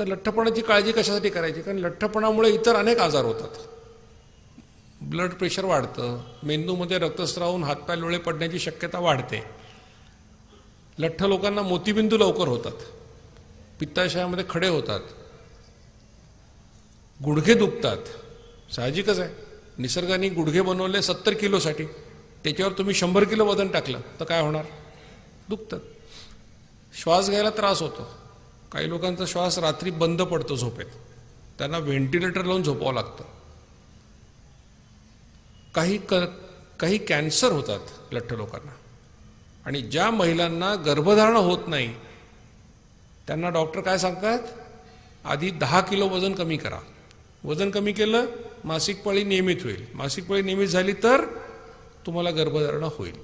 तर लठ्ठपणाची काळजी कशासाठी करायची? कारण लठ्ठपणामुळे इतर अनेक आजार होतात. ब्लड प्रेशर वाढतं. मेंदूमध्ये रक्तस्राव होऊन हातपाय लोळे पडण्याची शक्यता वाढते. लठ्ठ लोकांना मोतीबिंदू लवकर होतात. पित्ताशयामध्ये खडे होतात. गुडघे दुखतात. साहजिकच आहे. निसर्गाने गुडघे बनवले सत्तर किलोसाठी. त्याच्यावर तुम्ही शंभर किलो वजन टाकलं तर काय होणार? दुखतात श्वास घ्यायला त्रास होतो. काही लोकांचा श्वास रात्री बंद पडतो झोपेत. त्यांना व्हेंटिलेटर लावून झोपावं लागतं. काही क काही कॅन्सर होतात लठ्ठ लोकांना. आणि ज्या महिलांना गर्भधारण होत नाही त्यांना डॉक्टर काय सांगतात? आधी दहा किलो वजन कमी करा. वजन कमी केलं मासिक पाळी नियमित होईल. मासिक पाळी नियमित झाली तर तुम्हाला गर्भधारणा होईल.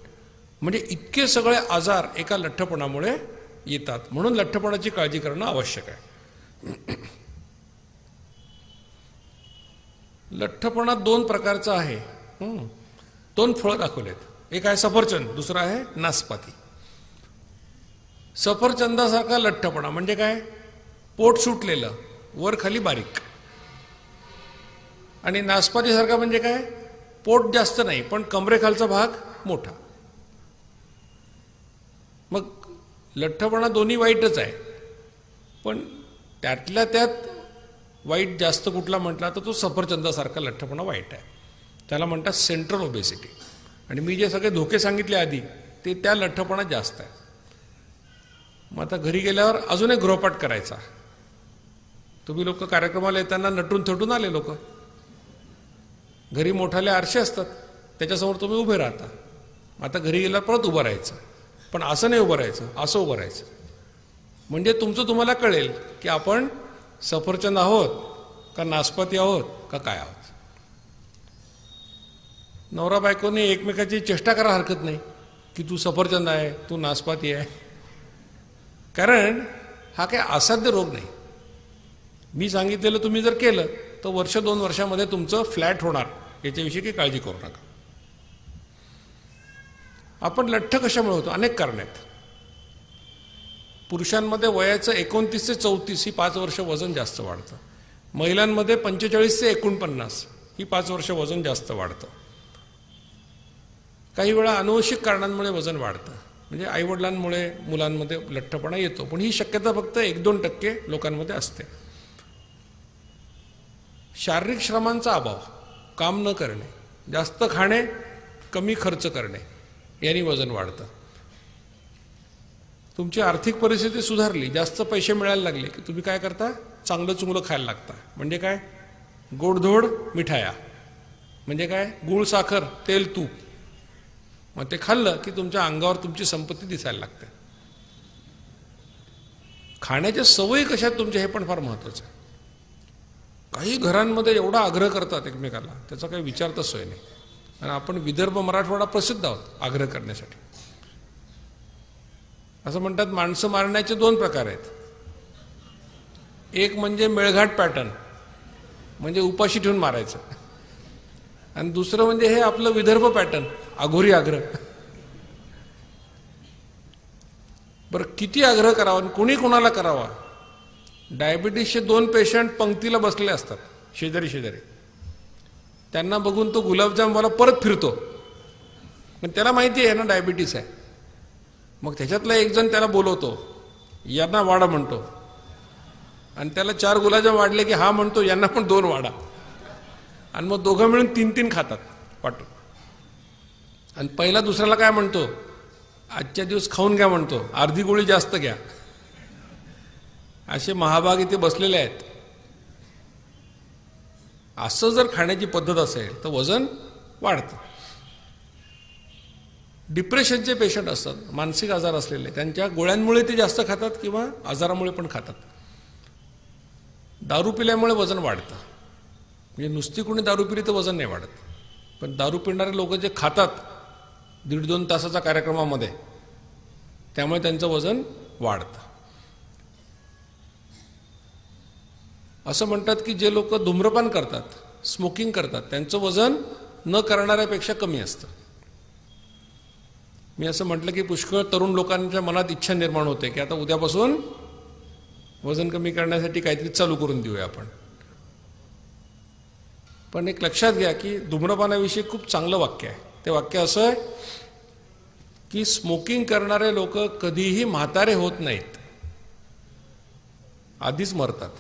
म्हणजे इतके सगळे आजार एका लठ्ठपणामुळे येतात. म्हणून लठ्ठपणाची काळजी करणं आवश्यक आहे. लठ्ठपणा दोन प्रकारचा आहे. दोन फळं दाखवलेत. एक आहे सफरचंद दुसरं आहे नासपाती. सफरचंदासारखा लठ्ठपणा म्हणजे काय? पोट सुटलेलं वर खाली बारीक. आणि नासपातीसारखा म्हणजे काय? पोट जास्त नाही पण कमरेखालचा भाग मोठा. मग लठ्ठपणा दोन्ही वाईटच आहे. पण त्यातल्या त्यात वाईट जास्त कुठला म्हटला तर तो सफरचंदासारखा लठ्ठपणा वाईट आहे. त्याला म्हणतात सेंट्रल ओबेसिटी आणि मी जे सगळे धोके सांगितले आधी ते त्या लठ्ठपणात जास्त आहे. मग आता घरी गेल्यावर अजून एक गृहपाठ करायचा. तुम्ही लोक कार्यक्रमाला येताना नटून थटून आले लोक. घरी मोठाले आरसे असतात त्याच्यासमोर तुम्ही उभे राहता. आता घरी गेल्यावर परत उभं राहायचं. पण असं नाही उभं राहायचं असं उभं राहायचं. म्हणजे तुमचं तुम्हाला कळेल की आपण सफरचंद आहोत का नासपती आहोत का काय आहोत. नवरा बायकोने एकमेकाची चेष्टा करा हरकत नाही की तू सफरचंद आहे तू नासपाती आहे. कारण हा काही असाध्य रोग नाही. मी सांगितलेलं तुम्ही जर केलं तर वर्ष दोन वर्षामध्ये तुमचं फ्लॅट होणार. याच्याविषयी काही काळजी करू नका. आपण लठ्ठ कशामुळे होतो? अनेक कारण आहेत. पुरुषांमध्ये वयाचं एकोणतीस ते चौतीस ही पाच वर्ष वजन जास्त वाढतं. महिलांमध्ये पंचेचाळीस ते एकोणपन्नास ही पाच वर्ष वजन जास्त वाढतं. काही वेळा अनुवंशिक कारणांमुळे वजन वाढतं. म्हणजे आईवडिलांमुळे मुलांमध्ये लठ्ठपणा येतो. पण ही शक्यता फक्त एक दोन टक्के लोकांमध्ये असते. शारीरिक श्रमांचा अभाव काम न करणे जास्त खाणे कमी खर्च करणे. यांनी वजन वाढतं. तुमची आर्थिक परिस्थिती सुधारली जास्त पैसे मिळायला लागले की तुम्ही काय करता? चांगलं चुंगलं खायला लागता. म्हणजे काय? गोडधोड मिठाया. म्हणजे काय? गुळ साखर तेल तूप. मग ते खाल्लं की तुमच्या अंगावर तुमची संपत्ती दिसायला लागते. खाण्याच्या सवयी कशा तुमच्या हे पण फार महत्वाचं आहे. काही घरांमध्ये एवढा आग्रह करतात एकमेकाला. त्याचा काही विचार तर सोय नाही. आणि आपण विदर्भ मराठवाडा प्रसिद्ध आहोत आग्रह करण्यासाठी. असं म्हणतात माणसं मारण्याचे दोन प्रकार आहेत. एक म्हणजे मेळघाट पॅटर्न म्हणजे उपाशी ठेवून मारायचं. आणि दुसरं म्हणजे हे आपलं विदर्भ पॅटर्न अघोरी आग्रह. बरं किती आग्रह करावा आणि कोणी कोणाला करावा? डायबिटीसचे दोन पेशंट पंक्तीला बसलेले असतात शेजारी शेजारी त्यांना बघून तो गुलाबजाम मला परत फिरतो. पण त्याला माहिती आहे ना डायबिटीस आहे. मग त्याच्यातला एक जण त्याला बोलवतो. यांना वाडा म्हणतो. आणि त्याला चार गुलाबजाम वाढले की हा म्हणतो यांना पण दोन वाडा. आणि मग दोघं मिळून तीन तीन खातात वाटून. आणि पहिला दुसऱ्याला काय म्हणतो? आजच्या दिवस खाऊन घ्या म्हणतो. अर्धी गोळी जास्त घ्या. असे महाभाग इथे बसलेले आहेत. असं जर खाण्याची पद्धत असेल तर वजन वाढतं. डिप्रेशनचे पेशंट असतात मानसिक आजार असलेले त्यांच्या गोळ्यांमुळे ते जास्त खातात किंवा आजारामुळे पण खातात. दारू पिल्यामुळे वजन वाढतं. म्हणजे नुसती कोणी दारू पिली तर वजन नाही वाढत. पण दारू पिणारे लोक जे खातात दीड दोन तासाच्या कार्यक्रमामध्ये त्यामुळे त्यांचं वजन वाढतं. असं म्हणतात की जे लोक धूम्रपान करतात स्मोकिंग करतात त्यांचं वजन न करणाऱ्यापेक्षा कमी असतं. मी असं म्हटलं की पुष्कळ तरुण लोकांच्या मनात इच्छा निर्माण होते की आता उद्यापासून वजन कमी करण्यासाठी काहीतरी चालू करून देऊया आपण. पण एक लक्षात घ्या की धूम्रपानाविषयी खूप चांगलं वाक्य आहे. ते वाक्य असं आहे की स्मोकिंग करणारे लोक कधीही म्हातारे होत नाहीत. आधीच मरतात.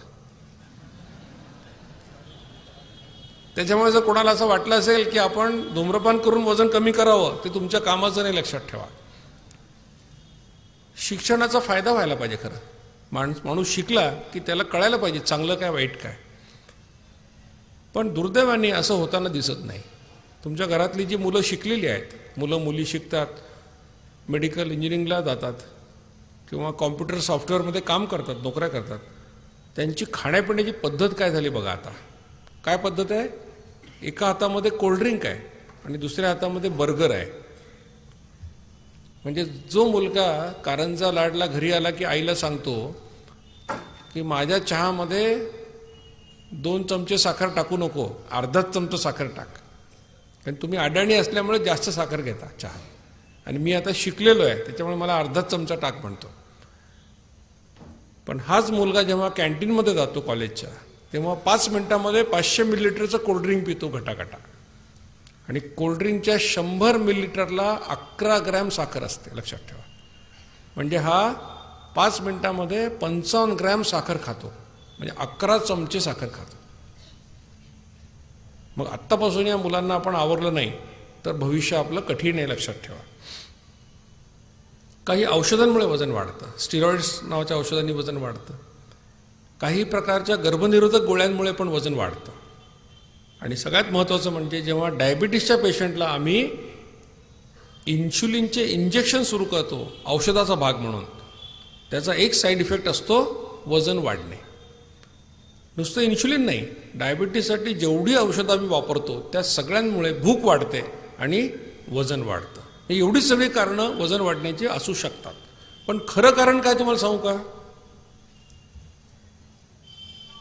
त्याच्यामुळे जर कोणाला असं वाटलं असेल की आपण धूम्रपान करून वजन कमी करावं ते तुमच्या कामाचं नाही लक्षात ठेवा. शिक्षणाचा फायदा व्हायला पाहिजे खरं. माणूस माणूस शिकला की त्याला कळायला पाहिजे चांगलं काय वाईट काय. पण दुर्दैवाने असं होताना दिसत नाही. तुमच्या घरातली जी मुलं शिकलेली आहेत मुलं मुली शिकतात मेडिकल इंजिनिअरिंगला जातात किंवा कॉम्प्युटर सॉफ्टवेअरमध्ये काम करतात नोकऱ्या करतात त्यांची खाण्यापिण्याची पद्धत काय झाली बघा आता. काय पद्धत आहे? एका हातामध्ये कोल्ड्रिंक आहे आणि दुसऱ्या हातामध्ये बर्गर आहे. म्हणजे जो मुलगा कारंजा लाडला घरी आला की आईला सांगतो की माझ्या चहामध्ये दोन चमचे साखर टाकू नको अर्धाच चमचा साखर टाक. कारण तुम्ही अडाणी असल्यामुळे जास्त साखर घेता चहा. आणि मी आता शिकलेलो आहे त्याच्यामुळे मला अर्धाच चमचा टाक म्हणतो. पण हाच मुलगा जेव्हा कॅन्टीनमध्ये जातो कॉलेजच्या तेव्हा पाच मिनिटामध्ये पाचशे मिलीलिटरचं कोल्ड्रिंक पितो घटाघटा. आणि कोल्ड्रिंकच्या शंभर मिलीलिटरला अकरा ग्रॅम साखर असते लक्षात ठेवा. म्हणजे हा पाच मिनिटामध्ये पंचावन्न ग्रॅम साखर खातो. म्हणजे अकरा चमचे साखर खातो. मग आत्तापासून या मुलांना आपण आवरलं नाही तर भविष्य आपलं कठीण आहे लक्षात ठेवा. काही औषधांमुळे वजन वाढतं. स्टिरॉइड्स नावाच्या औषधांनी वजन वाढतं. काही प्रकारच्या गर्भनिरोधक गोळ्यांमुळे पण वजन वाढतं. आणि सगळ्यात महत्त्वाचं म्हणजे जेव्हा डायबिटीसच्या पेशंटला आम्ही इन्शुलिनचे इंजेक्शन सुरू करतो औषधाचा भाग म्हणून त्याचा एक साईड इफेक्ट असतो वजन वाढणे. नुसतं इन्शुलिन नाही डायबिटीससाठी जेवढी औषधं आम्ही वापरतो त्या सगळ्यांमुळे भूक वाढते आणि वजन वाढतं. एवढी सगळी कारणं वजन वाढण्याची असू शकतात. पण खरं कारण काय तुम्हाला सांगू का?